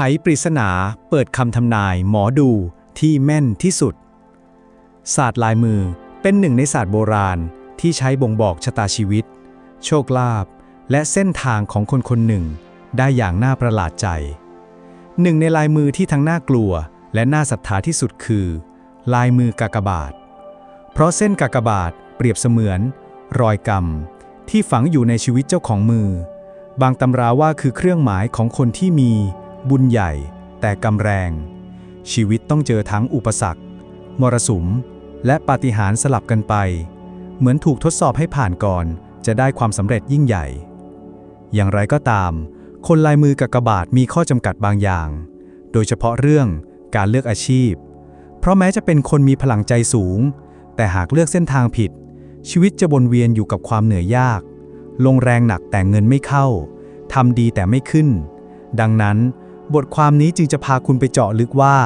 ไขปริศนาเปิดคำทำนายหมอดูที่แม่นที่สุด ศาสตร์ลายมือเป็นหนึ่งในศาสตร์โบราณที่ใช้บ่งบอกชะตาชีวิต โชคลาภและเส้นทางของคนคนหนึ่ง ได้อย่างน่าประหลาดใจ หนึ่งในลายมือที่ทั้งน่ากลัว และน่าศรัทธาที่สุดคือ ลายมือกากบาท เพราะเส้นกากบาทเปรียบเสมือน รอยกรรม ที่ฝังอยู่ในชีวิตเจ้าของมือ บางตำราว่าคือเครื่องหมายของคนที่มี บุญใหญ่ แต่กำแรง ชีวิตต้องเจอทั้งอุปสรรค มรสุม และปาฏิหาริย์สลับกันไป เหมือนถูกทดสอบให้ผ่านก่อน จะได้ความสำเร็จยิ่งใหญ่ อย่างไรก็ตาม คนลายมือกากบาทมีข้อจำกัดบางอย่าง โดยเฉพาะเรื่องการเลือกอาชีพ เพราะแม้จะเป็นคนมีพลังใจสูง แต่หากเลือกเส้นทางผิด ชีวิตจะวนเวียนอยู่กับความเหนื่อยยาก ลงแรงหนักแต่เงินไม่เข้าทำดีแต่ไม่ขึ้น ดังนั้น บทความนี้จึงจะพาคุณไปเจาะลึกว่า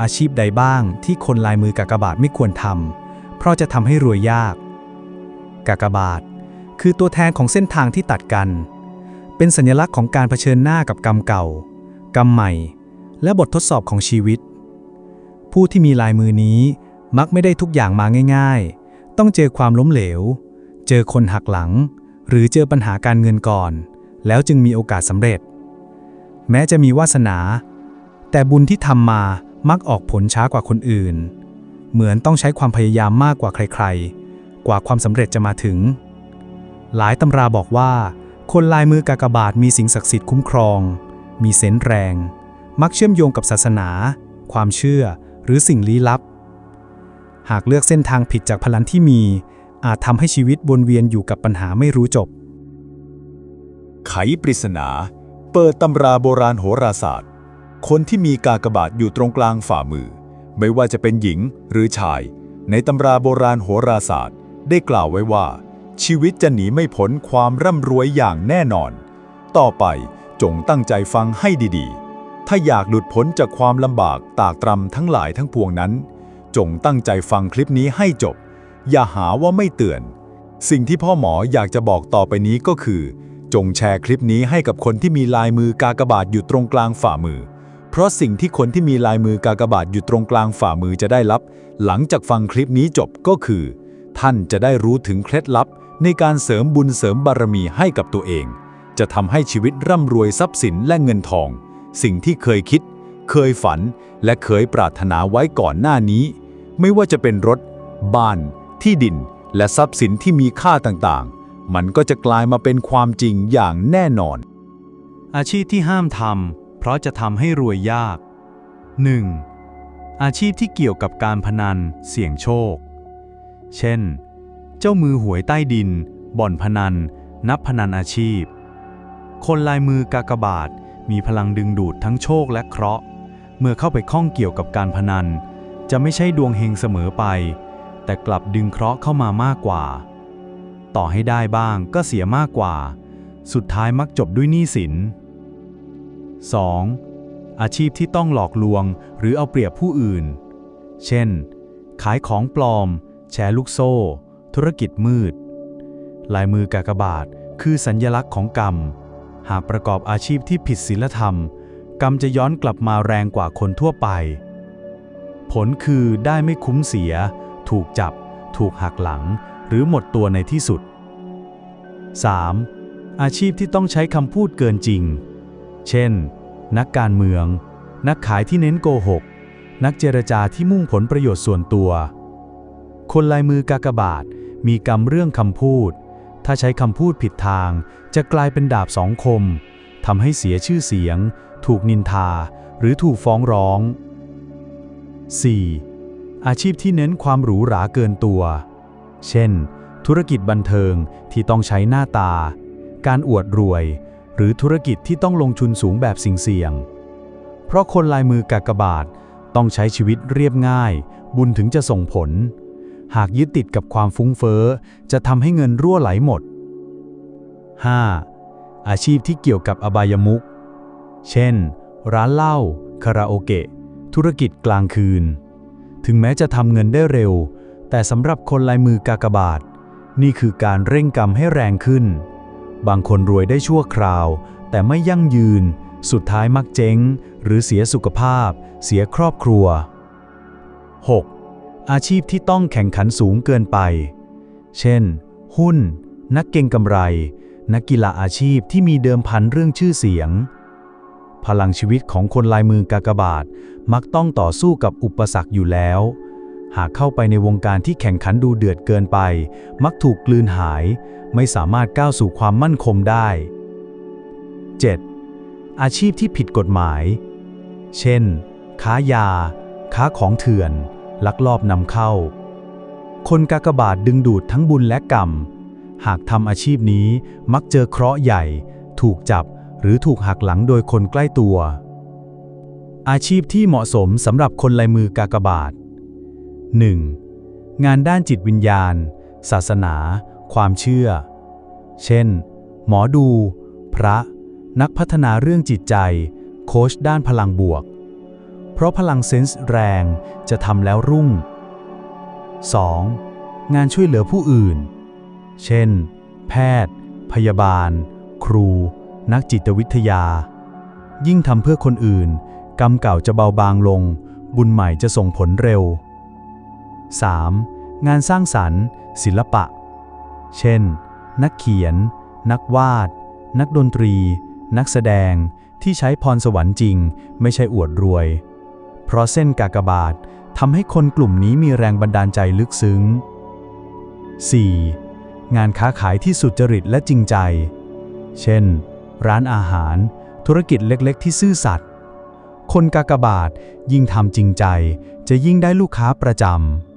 อาชีพใดบ้างที่คนลายมือกากบาทไม่ควรทำเพราะจะทำให้รวยยาก กากบาท คือตัวแทนของเส้นทางที่ตัดกัน เป็นสัญลักษณ์ของการเผชิญหน้ากับกรรมเก่า กรรมใหม่ และบททดสอบของชีวิต ผู้ที่มีลายมือนี้มักไม่ได้ทุกอย่างมาง่าย ๆ ต้องเจอความล้มเหลว เจอคนหักหลัง หรือเจอปัญหาการเงินก่อน แล้วจึงมีโอกาสสำเร็จ แม้จะมีวาสนา แต่บุญที่ทำมามักออกผลช้ากว่าคนอื่น เหมือนต้องใช้ความพยายามมากกว่าใครๆ กว่าความสำเร็จจะมาถึง หลายตำราบอกว่า คนลายมือกากบาทมีสิ่งศักดิ์สิทธิ์คุ้มครอง มีเซนส์แรง มักเชื่อมโยงกับศาสนา ความเชื่อ หรือสิ่งลี้ลับ หากเลือกเส้นทางผิดจากพลังที่มี อาจทำให้ชีวิตวนเวียนอยู่กับปัญหาไม่รู้จบ ไขปริศนา เปิดตำราโบราณโหราศาสตร์ คนที่มีกากบาทอยู่ตรงกลางฝ่ามือ ไม่ว่าจะเป็นหญิงหรือชาย ในตำราโบราณโหราศาสตร์ ได้กล่าวไว้ว่า ชีวิตจะหนีไม่พ้นความร่ำรวยอย่างแน่นอน ต่อไปจงตั้งใจฟังให้ดีๆ ถ้าอยากหลุดพ้นจากความลำบากตากตรำทั้งหลายทั้งปวงนั้น จงตั้งใจฟังคลิปนี้ให้จบ อย่าหาว่าไม่เตือน สิ่งที่พ่อหมออยากจะบอกต่อไปนี้ก็คือ จงแชร์คลิปนี้ให้กับคนที่มีลายมือกากบาทอยู่ตรงกลางฝ่ามือ เพราะสิ่งที่คนที่มีลายมือกากบาทอยู่ตรงกลางฝ่ามือจะได้รับ หลังจากฟังคลิปนี้จบก็คือ ท่านจะได้รู้ถึงเคล็ดลับ ในการเสริมบุญเสริมบารมีให้กับตัวเอง จะทำให้ชีวิตร่ำรวยทรัพย์สินและเงินทอง สิ่งที่เคยคิด เคยฝัน และเคยปรารถนาไว้ก่อนหน้านี้ ไม่ว่าจะเป็นรถ บ้าน ที่ดิน และทรัพย์สินที่มีค่าต่างๆ มันก็จะกลายมาเป็นความจริงอย่างแน่นอน อาชีพที่ห้ามทำเพราะจะทำให้รวยยาก 1. อาชีพที่เกี่ยวกับการพนันเสี่ยงโชค เช่น เจ้ามือหวยใต้ดิน บ่อนพนัน นับพนันอาชีพ คนลายมือกากบาทมีพลังดึงดูดทั้งโชคและเคราะห์ เมื่อเข้าไปข้องเกี่ยวกับการพนัน จะไม่ใช่ดวงเฮงเสมอไป แต่กลับดึงเคราะห์เข้ามามากกว่า ต่อให้ได้บ้างก็เสียมากกว่า สุดท้ายมักจบด้วยหนี้สิน 2. อาชีพที่ต้องหลอกลวงหรือเอาเปรียบผู้อื่น เช่น ขายของปลอม แชร์ลูกโซ่ ธุรกิจมืด ลายมือกากบาทคือสัญญลักษณ์ของกรรม หากประกอบอาชีพที่ผิดศีลธรรม กรรมจะย้อนกลับมาแรงกว่าคนทั่วไป ผลคือได้ไม่คุ้มเสีย ถูกจับ ถูกหักหลัง หรือหมดตัวในที่สุด 3. อาชีพที่ต้องใช้คำพูดเกินจริง เช่น นักการเมือง นักขายที่เน้นโกหก นักเจรจาที่มุ่งผลประโยชน์ส่วนตัว คนลายมือกากบาทมีกรรมเรื่องคำพูด ถ้าใช้คำพูดผิดทาง จะกลายเป็นดาบสองคมทำให้เสียชื่อเสียง ถูกนินทา หรือถูกฟ้องร้อง 4. อาชีพที่เน้นความหรูหราเกินตัว เช่น ธุรกิจบันเทิงที่ต้องใช้หน้าตา การอวดรวย หรือธุรกิจที่ต้องลงทุนสูงแบบสิ่งเสี่ยง เพราะคนลายมือกากบาทต้องใช้ชีวิตเรียบง่าย บุญถึงจะส่งผล หากยึดติดกับความฟุ้งเฟ้อ จะทำให้เงินรั่วไหลหมด 5. อาชีพที่เกี่ยวกับอบายมุขเช่น ร้านเหล้าคาราโอเกะ ธุรกิจกลางคืน ถึงแม้จะทำเงินได้เร็ว แต่สำหรับคนลายมือกากบาท นี่คือการเร่งกรรมให้แรงขึ้น บางคนรวยได้ชั่วคราว แต่ไม่ยั่งยืน สุดท้ายมักเจ๊ง หรือเสียสุขภาพ เสียครอบครัว 6. อาชีพที่ต้องแข่งขันสูงเกินไป เช่น หุ้น นักเก็งกำไร นักกีฬาอาชีพที่มีเดิมพันเรื่องชื่อเสียง พลังชีวิตของคนลายมือกากบาท มักต้องต่อสู้กับอุปสรรคอยู่แล้ว หากเข้าไปในวงการที่แข่งขันดูเดือดเกินไป มักถูกกลืนหาย ไม่สามารถก้าวสู่ความมั่นคงได้ 7. อาชีพที่ผิดกฎหมาย เช่น ค้ายา ค้าของเถื่อน ลักลอบนำเข้า คนกากบาทดึงดูดทั้งบุญและกรรม หากทำอาชีพนี้มักเจอเคราะห์ใหญ่ ถูกจับหรือถูกหักหลังโดยคนใกล้ตัว อาชีพที่เหมาะสมสำหรับคนลายมือกากบาท 1. งานด้านจิตวิญญาณ ศาสนา ความเชื่อ เช่น หมอดู พระ นักพัฒนาเรื่องจิตใจ โค้ชด้านพลังบวก เพราะพลังเซนส์แรงจะทำแล้วรุ่ง 2. งานช่วยเหลือผู้อื่น เช่น แพทย์ พยาบาล ครู นักจิตวิทยา ยิ่งทำเพื่อคนอื่น กรรมเก่าจะเบาบางลง บุญใหม่จะส่งผลเร็ว 3. งานสร้างสรรค์ ศิลปะ เช่น นักเขียน นักวาด นักดนตรี นักแสดงที่ใช้พรสวรรค์จริง ไม่ใช่อวดรวย เพราะเส้นกากบาททำให้คนกลุ่มนี้มีแรงบันดาลใจลึกซึ้ง 4. งานค้าขายที่สุจริตและจริงใจ เช่น ร้านอาหาร ธุรกิจเล็กๆ ที่ซื่อสัตย์ คนกากบาทยิ่งทำจริงใจจะยิ่งได้ลูกค้าประจำ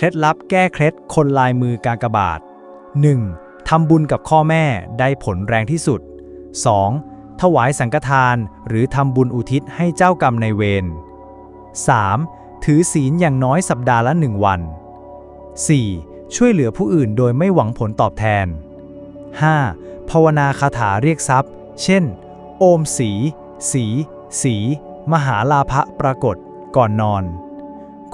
เคล็ดลับแก้เคล็ดคนลายมือกากบาท 1. ทำบุญกับข้อแม่ได้ผลแรงที่สุด 2. ถวายสังฆทานหรือทำบุญอุทิศให้เจ้ากรรมในเวร 3. ถือศีลอย่างน้อยสัปดาห์ละหนึ่งวัน 4. ช่วยเหลือผู้อื่นโดยไม่หวังผลตอบแทน 5. ภาวนาคาถาเรียกทรัพย์ เช่น โอมสี สี สี มหาลาภะปรากฏ ก่อนนอน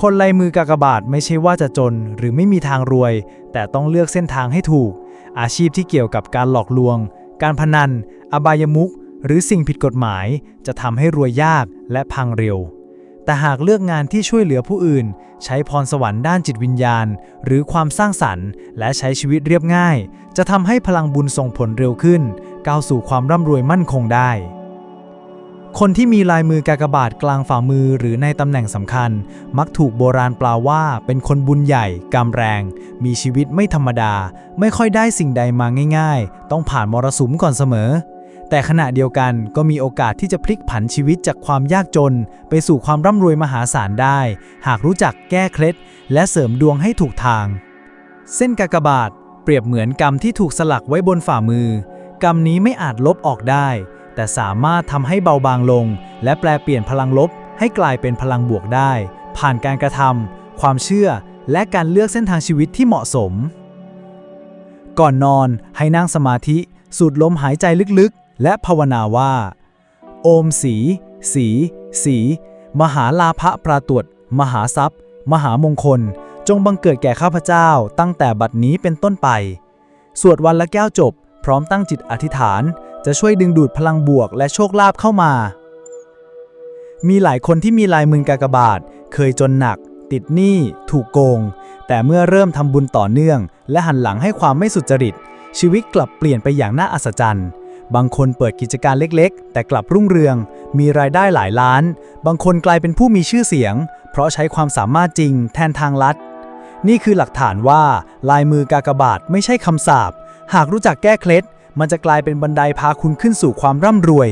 คนลายมือกากบาทไม่ใช่ว่าจะจนหรือไม่มีทางรวย แต่ต้องเลือกเส้นทางให้ถูก อาชีพที่เกี่ยวกับการหลอกลวง การพนัน อบายมุขหรือสิ่งผิดกฎหมาย จะทำให้รวยยากและพังเร็ว แต่หากเลือกงานที่ช่วยเหลือผู้อื่น ใช้พรสวรรค์ด้านจิตวิญญาณ หรือความสร้างสรรค์ และใช้ชีวิตเรียบง่าย จะทำให้พลังบุญส่งผลเร็วขึ้น ก้าวสู่ความร่ำรวยมั่นคงได้ คนที่มีลายมือกากบาทกลางฝ่ามือหรือในตำแหน่งสำคัญ มักถูกโบราณปลาว่าเป็นคนบุญใหญ่กำแรง มีชีวิตไม่ธรรมดา ไม่ค่อยได้สิ่งใดมาง่าย ๆ ต้องผ่านมรสุมก่อนเสมอ แต่ขณะเดียวกันก็มีโอกาสที่จะพลิกผันชีวิตจากความยากจน ไปสู่ความร่ำรวยมหาศาลได้ หากรู้จักแก้เคล็ด และเสริมดวงให้ถูกทาง เส้นกากบาท เปรียบเหมือนกรรมที่ถูกสลักไว้บนฝ่ามือ กรรมนี้ไม่อาจลบออกได้ แต่สามารถทำให้เบาบางลง และแปลเปลี่ยนพลังลบ ให้กลายเป็นพลังบวกได้ ผ่านการกระทำความเชื่อ และการเลือกเส้นทางชีวิตที่เหมาะสม ก่อนนอนให้นั่งสมาธิ สูดลมหายใจลึกๆ และภาวนาว่า โอมสี สี สี มหาลาภะปราตรวจมหาทรัพย์ มหามงคล จงบังเกิดแก่ข้าพเจ้า ตั้งแต่บัดนี้เป็นต้นไป สวดวันละแก้วจบ พร้อมตั้งจิตอธิษฐาน จะช่วยดึงดูดพลังบวกและโชคลาภเข้ามา มีหลายคนที่มีลายมือกากบาท เคยจนหนัก ติดหนี้ ถูกโกง แต่เมื่อเริ่มทำบุญต่อเนื่อง และหันหลังให้ความไม่สุจริต ชีวิตกลับเปลี่ยนไปอย่างน่าอัศจรรย์บางคนเปิดกิจการเล็กๆ แต่กลับรุ่งเรือง มีรายได้หลายล้าน บางคนกลายเป็นผู้มีชื่อเสียง เพราะใช้ความสามารถจริงแทนทางลัด นี่คือหลักฐานว่า ลายมือกากบาทไม่ใช่คำสาป หากรู้จักแก้เคล็ด มันจะกลายเป็นบันไดพาคุณขึ้นสู่ความร่ำรวย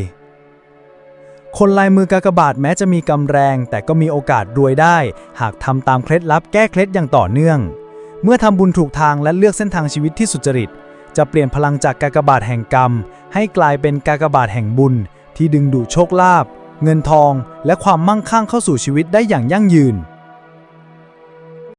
คนลายมือกากบาทแม้จะมีกำแรง แต่ก็มีโอกาสรวยได้ หากทำตามเคล็ดลับแก้เคล็ดอย่างต่อเนื่อง เมื่อทำบุญถูกทางและเลือกเส้นทางชีวิตที่สุจริต จะเปลี่ยนพลังจากกากบาทแห่งกรรม ให้กลายเป็นกากบาทแห่งบุญ ที่ดึงดูดโชคลาภเงินทอง และความมั่งคั่งเข้าสู่ชีวิตได้อย่างยั่งยืน